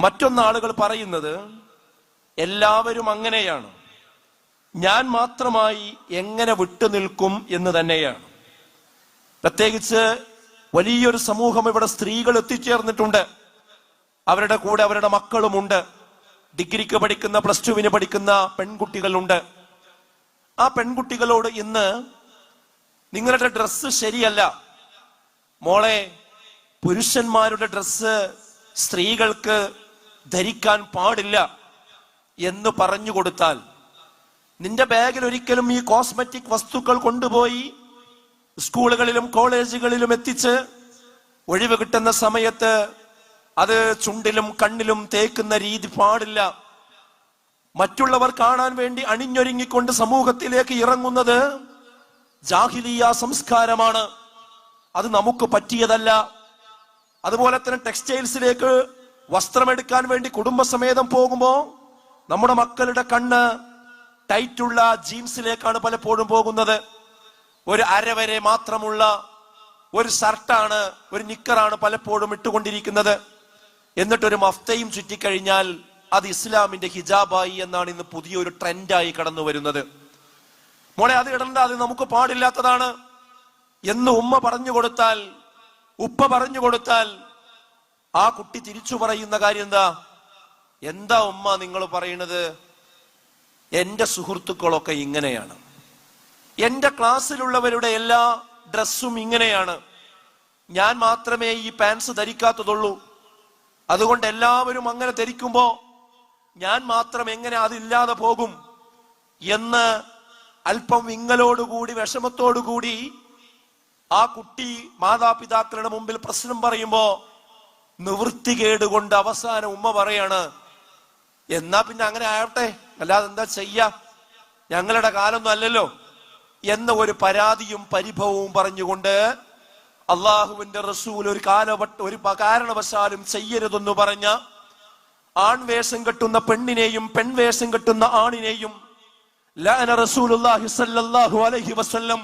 മറ്റൊന്നാളുകൾ പറയുന്നത് എല്ലാവരും അങ്ങനെയാണ്. ഞാൻ മാത്രമായി എങ്ങനെ വിട്ടുനിൽക്കും എന്ന് തന്നെയാണ്. പ്രത്യേകിച്ച് വലിയൊരു സമൂഹം ഇവിടെ സ്ത്രീകൾ എത്തിച്ചേർന്നിട്ടുണ്ട്. അവരുടെ കൂടെ അവരുടെ മക്കളുമുണ്ട്. ഡിഗ്രിക്ക് പഠിക്കുന്ന പ്ലസ് ടുവിന് പഠിക്കുന്ന പെൺകുട്ടികളുണ്ട്. ആ പെൺകുട്ടികളോട് ഇന്ന് നിങ്ങളുടെ ഡ്രസ്സ് ശരിയല്ല. മോളെ പുരുഷന്മാരുടെ ഡ്രസ്സ് സ്ത്രീകൾക്ക് ധരിക്കാൻ പാടില്ല എന്ന് പറഞ്ഞു കൊടുത്താൽ നിന്റെ ബാഗിൽ ഒരിക്കലും ഈ കോസ്മെറ്റിക് വസ്തുക്കൾ കൊണ്ടുപോയി സ്കൂളുകളിലും കോളേജുകളിലും എത്തിച്ച് ഒഴിവ് കിട്ടുന്ന സമയത്ത് അത് ചുണ്ടിലും കണ്ണിലും തേക്കുന്ന രീതി പാടില്ല. മറ്റുള്ളവർ കാണാൻ വേണ്ടി അണിഞ്ഞൊരുങ്ങിക്കൊണ്ട് സമൂഹത്തിലേക്ക് ഇറങ്ങുന്നത് ജാഹിലിയ സംസ്കാരമാണ്. അത് നമുക്ക് പറ്റിയതല്ല. അതുപോലെ തന്നെ ടെക്സ്റ്റൈൽസിലേക്ക് വസ്ത്രമെടുക്കാൻ വേണ്ടി കുടുംബസമേതം പോകുമ്പോ നമ്മുടെ മക്കളുടെ കണ്ണ് ടൈറ്റുള്ള ജീൻസിലേക്കാണ് പലപ്പോഴും പോകുന്നത്. ഒരു അരവരെ മാത്രമുള്ള ഒരു ഷർട്ടാണ് ഒരു നിക്കറാണ് പലപ്പോഴും ഇട്ടുകൊണ്ടിരിക്കുന്നത്. എന്നിട്ടൊരു മഫ്തയും ചുറ്റിക്കഴിഞ്ഞാൽ അത് ഇസ്ലാമിന്റെ ഹിജാബായി എന്നാണ് ഇന്ന് പുതിയൊരു ട്രെൻഡായി കടന്നു വരുന്നത്. മോളെ അത് ഇടണ്ട അത് നമുക്ക് പാടില്ലാത്തതാണ്. എന്ന് ഉമ്മ പറഞ്ഞു കൊടുത്താൽ ഉപ്പ പറഞ്ഞു കൊടുത്താൽ ആ കുട്ടി തിരിച്ചു പറയുന്ന കാര്യം എന്താ? എന്താ ഉമ്മ നിങ്ങൾ പറയുന്നത്? എന്റെ സുഹൃത്തുക്കളൊക്കെ ഇങ്ങനെയാണ്. എന്റെ ക്ലാസ്സിലുള്ളവരുടെ എല്ലാ ഡ്രസ്സും ഇങ്ങനെയാണ്. ഞാൻ മാത്രമേ ഈ പാൻസ് ധരിക്കാത്തതുള്ളൂ. അതുകൊണ്ട് എല്ലാവരും അങ്ങനെ ധരിക്കുമ്പോ ഞാൻ മാത്രം എങ്ങനെ അതില്ലാതെ പോകും? എന്ന് അല്പം വിങ്ങലോടുകൂടി വിഷമത്തോടുകൂടി ആ കുട്ടി മാതാപിതാക്കളുടെ മുമ്പിൽ പ്രശ്നം പറയുമ്പോ നിവൃത്തികേട് കൊണ്ട് അവസാനം ഉമ്മ പറയാണ് എന്നാ പിന്നെ അങ്ങനെ ആവട്ടെ അല്ലാതെ എന്താ ചെയ്യാ? ഞങ്ങളുടെ കാലൊന്നും അല്ലല്ലോ. എന്ന ഒരു പരാതിയും പരിഭവവും പറഞ്ഞുകൊണ്ട് അള്ളാഹുവിന്റെ റസൂൽ ഒരു കാലവട്ട ഒരു കാരണവശാലും ചെയ്യരുതെന്ന് പറഞ്ഞ ആൺവേഷം കെട്ടുന്ന പെണ്ണിനെയും പെൺവേഷം കെട്ടുന്ന ആണിനെയും ലഅന റസൂലുള്ളാഹി സല്ലല്ലാഹു അലൈഹി വസല്ലം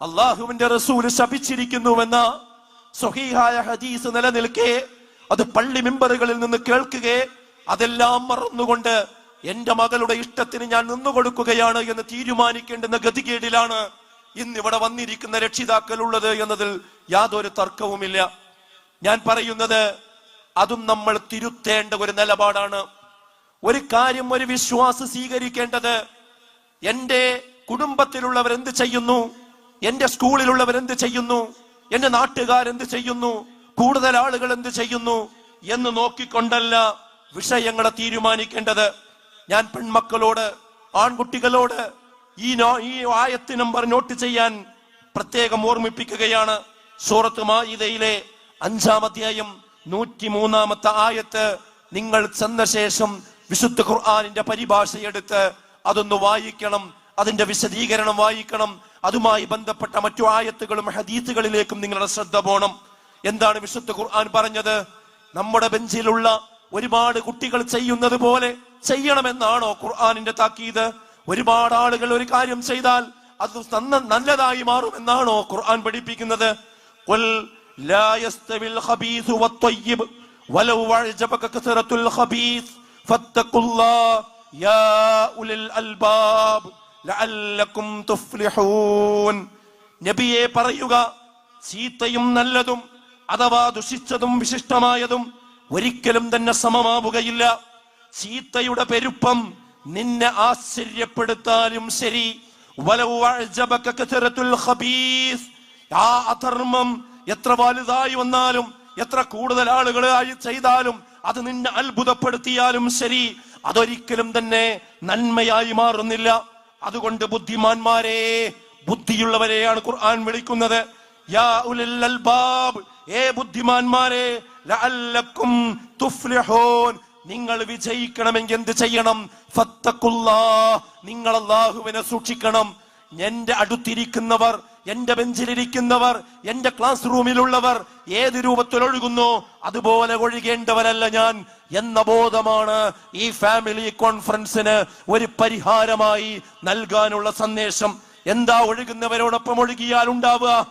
അള്ളാഹുവിന്റെ റസൂൽ ശപിച്ചിരിക്കുന്നുവെന്ന സ്വഹീഹായ ഹദീസ് നിലനിൽക്കെ അത് പള്ളി മെമ്പറുകളിൽ നിന്ന് കേൾക്കുക അതെല്ലാം മറന്നുകൊണ്ട് എന്റെ മകളുടെ ഇഷ്ടത്തിന് ഞാൻ നിന്നു കൊടുക്കുകയാണ് എന്ന് തീരുമാനിക്കേണ്ടുന്ന ഗതികേടിലാണ് ഇന്ന് ഇവിടെ വന്നിരിക്കുന്ന രക്ഷിതാക്കൾ ഉള്ളത് എന്നതിൽ യാതൊരു തർക്കവുമില്ല. ഞാൻ പറയുന്നത് അതും നമ്മൾ തിരുത്തേണ്ട ഒരു നിലപാടാണ്. ഒരു കാര്യം ഒരു വിശ്വാസം സ്വീകരിക്കേണ്ടത് എന്റെ കുടുംബത്തിലുള്ളവർ എന്ത് ചെയ്യുന്നു? എന്റെ സ്കൂളിലുള്ളവർ എന്ത് ചെയ്യുന്നു? എന്റെ നാട്ടുകാർ എന്ത് ചെയ്യുന്നു? കൂടുതൽ ആളുകൾ എന്ത് ചെയ്യുന്നു? എന്ന് നോക്കിക്കൊണ്ടല്ല വിഷയങ്ങളെ തീരുമാനിക്കേണ്ടത്. ഞാൻ പെൺമക്കളോട് ആൺകുട്ടികളോട് ഈ ഈ ആയത്ത് നമ്പർ നോട്ട് ചെയ്യാൻ പ്രത്യേകം ഓർമ്മിപ്പിക്കുകയാണ്. സൂറത്ത് മായിദയിലെ അഞ്ചാം അധ്യായം നൂറ്റി മൂന്നാമത്തെ ആയത്ത് നിങ്ങൾ ചെന്ന ശേഷം വിശുദ്ധ ഖുർആാനിന്റെ പരിഭാഷയെടുത്ത് അതൊന്ന് വായിക്കണം അതിന്റെ വിശദീകരണം വായിക്കണം അതുമായി ബന്ധപ്പെട്ട മറ്റു ആയത്തുകളും ഹദീത്തുകളിലേക്കും നിങ്ങളുടെ ശ്രദ്ധ പോണം. എന്താണ് വിശുദ്ധ ഖുർആൻ പറഞ്ഞത്? നമ്മുടെ ബെഞ്ചിലുള്ള ഒരുപാട് കുട്ടികൾ ചെയ്യുന്നത് പോലെ ചെയ്യണമെന്നാണോ ഖുർആാനിന്റെ താക്കീത്? ഒരുപാട് ആളുകൾ ഒരു കാര്യം ചെയ്താൽ അത് നന്ന- നല്ലതായി മാറുമെന്നാണോ ഖുർആൻ പഠിപ്പിക്കുന്നത്? ഖബീസ് യാ ഉലിൽ അൽബാബ്. ലഅല്ലക്കും തുഫ്ലിഹൂൻ. നബിയെ പറയുക ചീത്തയും നല്ലതും അഥവാ ദുഷിച്ചതും വിശിഷ്ടമായതും ഒരിക്കലും തന്നെ സമമാവുകയില്ല. ചീത്തയുടെ പെരുപ്പം നിന്നെ ആശ്ചര്യപ്പെടുത്താനും ശരി. അധർമ്മം എത്ര വലുതായി വന്നാലും എത്ര കൂടുതൽ ആളുകൾ ചെയ്താലും അത് നിന്നെ അത്ഭുതപ്പെടുത്തിയാലും ശരി. അതൊരിക്കലും തന്നെ നന്മയായി മാറുന്നില്ല. അതുകൊണ്ട് ബുദ്ധിമാന്മാരെ ബുദ്ധിയുള്ളവരെയാണ് ഖുർആൻ വിളിക്കുന്നത്. യാ ഏ ബുദ്ധിമാന്മാരെ ലഅല്ലക്കും നിങ്ങൾ വിജയിക്കണമെങ്കിൽ എന്ത് ചെയ്യണം? ഫത്തക്കുല്ലാ നിങ്ങൾ അള്ളാഹുവിനെ സൂക്ഷിക്കണം. എന്റെ അടുത്തിരിക്കുന്നവർ എന്റെ ബെഞ്ചിലിരിക്കുന്നവർ എന്റെ ക്ലാസ് റൂമിലുള്ളവർ ഏത് രൂപത്തിൽ ഒഴുകുന്നു അതുപോലെ ഒഴുകേണ്ടവരല്ല ഞാൻ എന്ന ബോധമാണ് ഈ ഫാമിലി കോൺഫറൻസിന് ഒരു പരിഹാരമായി നൽകാനുള്ള സന്ദേശം. എന്താ ഒഴുകുന്നവരോടൊപ്പം ഒഴുകിയാൽ ഉണ്ടാവുക?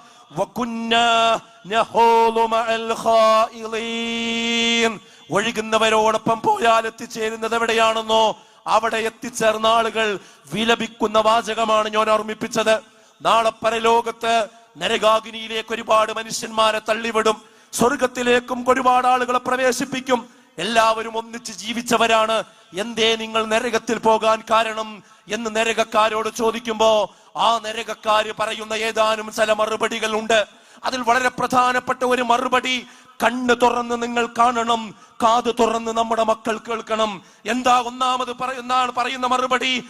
ഒഴുകുന്നവരോടൊപ്പം പോയാൽ എത്തിച്ചേരുന്നത് എവിടെയാണെന്നോ അവിടെ എത്തിച്ചേർന്ന ആളുകൾ വിലപിക്കുന്ന വാചകമാണ് ഞാൻ ഓർമ്മിപ്പിച്ചത്. നാളെ പരലോകത്ത് നരകാഗ്നിയിലേക്ക് ഒരുപാട് മനുഷ്യന്മാരെ തള്ളിവിടും. സ്വർഗത്തിലേക്കും ഒരുപാട് ആളുകളെ പ്രവേശിപ്പിക്കും. എല്ലാവരും ഒന്നിച്ച് ജീവിച്ചവരാണ്. എന്തേ നിങ്ങൾ നരകത്തിൽ പോകാൻ കാരണം എന്ന് നരകക്കാരോട് ചോദിക്കുമ്പോ ആ നരകക്കാര് പറയുന്ന ഏതാനും ചില മറുപടികൾ ഉണ്ട് അതിൽ വളരെ പ്രധാനപ്പെട്ട ഒരു മറുപടി കണ്ണ് തുറന്ന് നിങ്ങൾ കാണണം കാത് തുറന്ന് നമ്മുടെ മക്കൾ കേൾക്കണം. എന്താ ഒന്നാമത് പറയുന്ന പറയുന്ന മറുപടി?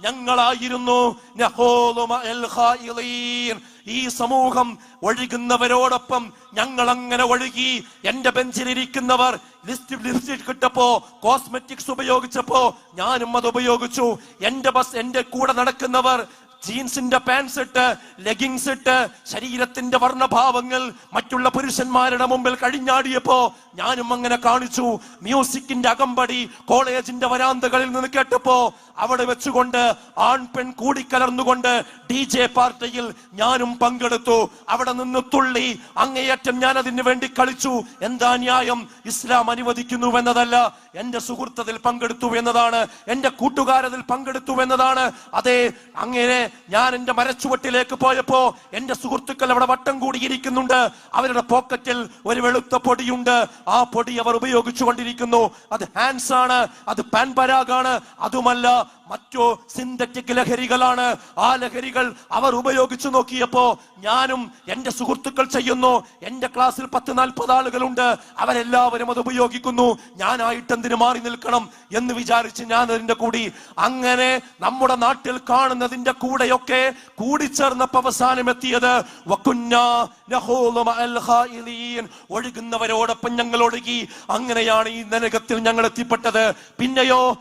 ഞങ്ങളായിരുന്നു ഈ സമൂഹം ഒഴുകുന്നവരോടൊപ്പം ഞങ്ങൾ അങ്ങനെ ഒഴുകി എന്റെ ബെഞ്ചിലിരിക്കുന്നവർ ലിസ്റ്റ് ലിസ്റ്റ് കിട്ടപ്പോ കോസ്മെറ്റിക്സ് ഉപയോഗിച്ചപ്പോ ഞാനും അത് ഉപയോഗിച്ചു. എന്റെ ബസ് എന്റെ കൂടെ നടക്കുന്നവർ ജീൻസിന്റെ പാൻസ് ഇട്ട് ലെഗിങ്സ് ഇട്ട് ശരീരത്തിന്റെ വർണഭാവങ്ങൾ മറ്റുള്ള പുരുഷന്മാരുടെ മുമ്പിൽ കഴിഞ്ഞാടിയപ്പോ ഞാനും അങ്ങനെ കാണിച്ചു. മ്യൂസിക്കിന്റെ അകമ്പടി കോളേജിന്റെ വരാന്തകളിൽ നിന്ന് കേട്ടപ്പോ അവിടെ വെച്ചുകൊണ്ട് ആൺ പെൺ കൂടിക്കലർന്നുകൊണ്ട് ഡി ജെ പാർട്ടിയിൽ ഞാനും പങ്കെടുത്തു. അവിടെ നിന്ന് തുള്ളി അങ്ങേയറ്റം ഞാൻ അതിന് വേണ്ടി കളിച്ചു. എന്താ ന്യായം? ഇസ്ലാം അനുവദിക്കുന്നു എന്നതല്ല. എന്റെ സുഹൃത്തതിൽ പങ്കെടുത്തു എന്നതാണ്. എന്റെ കൂട്ടുകാരതിൽ പങ്കെടുത്തു എന്നതാണ്. അതെ അങ്ങനെ ഞാൻ എന്റെ മരച്ചുവട്ടിലേക്ക് പോയപ്പോ എന്റെ സുഹൃത്തുക്കൾ അവിടെ വട്ടം കൂടിയിരിക്കുന്നുണ്ട്. അവരുടെ പോക്കറ്റിൽ ഒരു വെളുത്ത പൊടിയുണ്ട്. ആ പൊടി അവർ ഉപയോഗിച്ചു കൊണ്ടിരിക്കുന്നു അത് ഹാൻഡ്സ് ആണ് അത് പാൻപരാഗാണ്. അതുമല്ല മറ്റു സിന്തറ്റിക് ലഹരികളാണ്. ആ ലഹരികൾ അവർ ഉപയോഗിച്ചു നോക്കിയപ്പോ ഞാനും എന്റെ സുഹൃത്തുക്കൾ ചെയ്യുന്നു. എന്റെ ക്ലാസ്സിൽ പത്ത് നാൽപ്പത് ആളുകളുണ്ട്. അവരെല്ലാവരും അത് ഉപയോഗിക്കുന്നു. ഞാനായിട്ട് എന്തിനു മാറി നിൽക്കണം എന്ന് വിചാരിച്ച് ഞാൻ അതിന്റെ കൂടി അങ്ങനെ നമ്മുടെ നാട്ടിൽ കാണുന്നതിന്റെ കൂടെയൊക്കെ കൂടിച്ചേർന്നപ്പോ അവസാനം എത്തിയത്. ഒഴുകുന്നവരോടൊപ്പം ഞങ്ങൾ ഒഴുകി അങ്ങനെയാണ് ഈ നരകത്തിൽ ഞങ്ങൾ എത്തിപ്പെട്ടത്. പിന്നെയോ.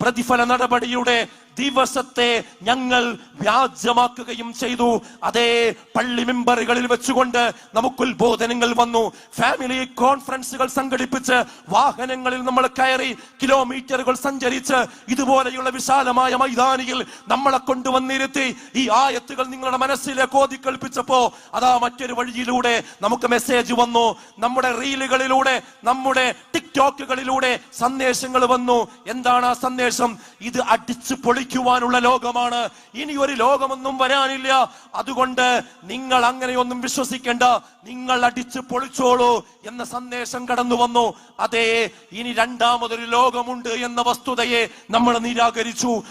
പ്രതിഫല നടപടിയുടെ ദിവസത്തെ ഞങ്ങൾ വ്യാജമാക്കുകയും ചെയ്തു. അതേ പള്ളി മെമ്പറുകളിൽ വെച്ചുകൊണ്ട് നമുക്ക് ഉത്ബോധനങ്ങൾ വന്നു. ഫാമിലി കോൺഫറൻസുകൾ സംഘടിപ്പിച്ച് വാഹനങ്ങളിൽ നമ്മൾ കയറി കിലോമീറ്ററുകൾ സഞ്ചരിച്ച് ഇതുപോലെയുള്ള വിശാലമായ മൈതാനിയിൽ നമ്മളെ കൊണ്ടുവന്നിരുത്തി. ഈ ആയത്തുകൾ നിങ്ങളുടെ മനസ്സിലേക്ക് ഓതിക്കൽപ്പിച്ചപ്പോ അതാ മറ്റൊരു വഴിയിലൂടെ നമുക്ക് മെസ്സേജ് വന്നു. നമ്മുടെ റീലുകളിലൂടെ നമ്മുടെ ടിക്ടോക്കുകളിലൂടെ സന്ദേശങ്ങൾ വന്നു. എന്താണ് ആ സന്ദേശം? ഇത് അടിച്ചു പൊളിക്കുവാനുള്ള ലോകമാണ്. ഇനി ഒരു ലോകമൊന്നും വരാനില്ല. അതുകൊണ്ട് നിങ്ങൾ അങ്ങനെയൊന്നും വിശ്വസിക്കേണ്ട. നിങ്ങൾ അടിച്ചു പൊളിച്ചോളൂ എന്ന സന്ദേശം കടന്നു വന്നു. അതെ ഇനി രണ്ടാമതൊരു ലോകമുണ്ട് എന്ന വസ്തുതയെ നമ്മൾ നിരാകരിച്ചു.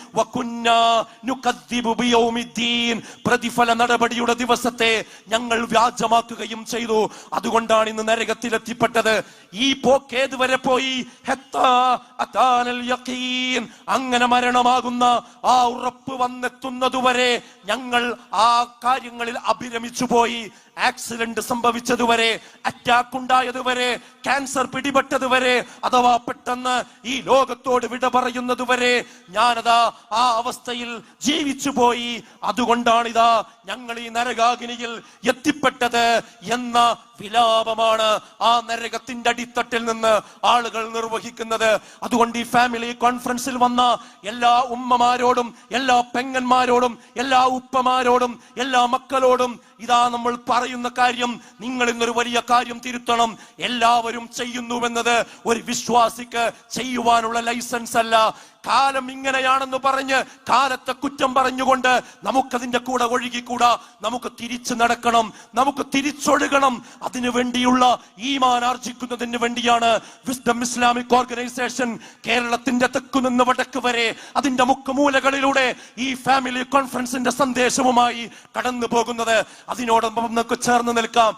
പ്രതിഫല നടപടിയുടെ ദിവസത്തെ ഞങ്ങൾ വ്യാജമാക്കുകയും ചെയ്തു. അതുകൊണ്ടാണ് ഇന്ന് നരകത്തിലെത്തിപ്പെട്ടത്. ഈ പോക്ക് ഏതുവരെ പോയി. അങ്ങനെ മരണമാകുന്ന ആ ഉറപ്പ് വന്നെത്തുന്നതുവരെ ഞങ്ങൾ ആ കാര്യങ്ങളിൽ അഭിരമിച്ചു പോയി ആക്സിഡന്റ് സംഭവിച്ചതുവരെ അറ്റാക്ക് ഉണ്ടായതുവരെ ക്യാൻസർ പിടിപെട്ടതുവരെ അഥവാ പെട്ടെന്ന് ഈ ലോകത്തോട് വിട പറയുന്നതുവരെ ഞാനതാ ആ അവസ്ഥയിൽ ജീവിച്ചു പോയി. അതുകൊണ്ടാണിതാ ഞങ്ങൾ ഈ നരകാഗ്നിയിൽ എത്തിപ്പെട്ടത് എന്ന വിലാപമാണ് ആ നരകത്തിന്റെ അടിത്തട്ടിൽ നിന്ന് ആളുകൾ നിർവഹിക്കുന്നത്. അതുകൊണ്ട് ഈ ഫാമിലി കോൺഫറൻസിൽ വന്ന എല്ലാ ഉമ്മമാരോടും എല്ലാ പെങ്ങന്മാരോടും എല്ലാ ഉപ്പമാരോടും എല്ലാ മക്കളോടും ഇതാ നമ്മൾ പറയുന്ന കാര്യം. നിങ്ങൾ ഇന്നൊരു വലിയ കാര്യം തിരുത്തണം. എല്ലാവരും ചെയ്യുന്നുവെന്നത് ഒരു വിശ്വാസിക്ക് ചെയ്യുവാനുള്ള ലൈസൻസ് അല്ല കാലം ഇങ്ങനെയാണെന്ന് പറഞ്ഞ് കാലത്തെ കുറ്റം പറഞ്ഞുകൊണ്ട് നമുക്കതിന്റെ കൂടെ ഒഴുകിക്കൂടാ? നമുക്ക് തിരിച്ചു നടക്കണം നമുക്ക് തിരിച്ചൊഴുകണം. അതിനു വേണ്ടിയുള്ള ഈമാൻ ആർജിക്കുന്നതിന് വേണ്ടിയാണ് വിസ്ഡം ഇസ്ലാമിക് ഓർഗനൈസേഷൻ കേരളത്തിന്റെ തെക്കു നിന്ന് വടക്ക് വരെ അതിന്റെ മുക്കുമൂലകളിലൂടെ ഈ ഫാമിലി കോൺഫറൻസിന്റെ സന്ദേശവുമായി കടന്നു പോകുന്നത് അതിനോടൊപ്പം നമുക്ക് ചേർന്ന് നിൽക്കാം.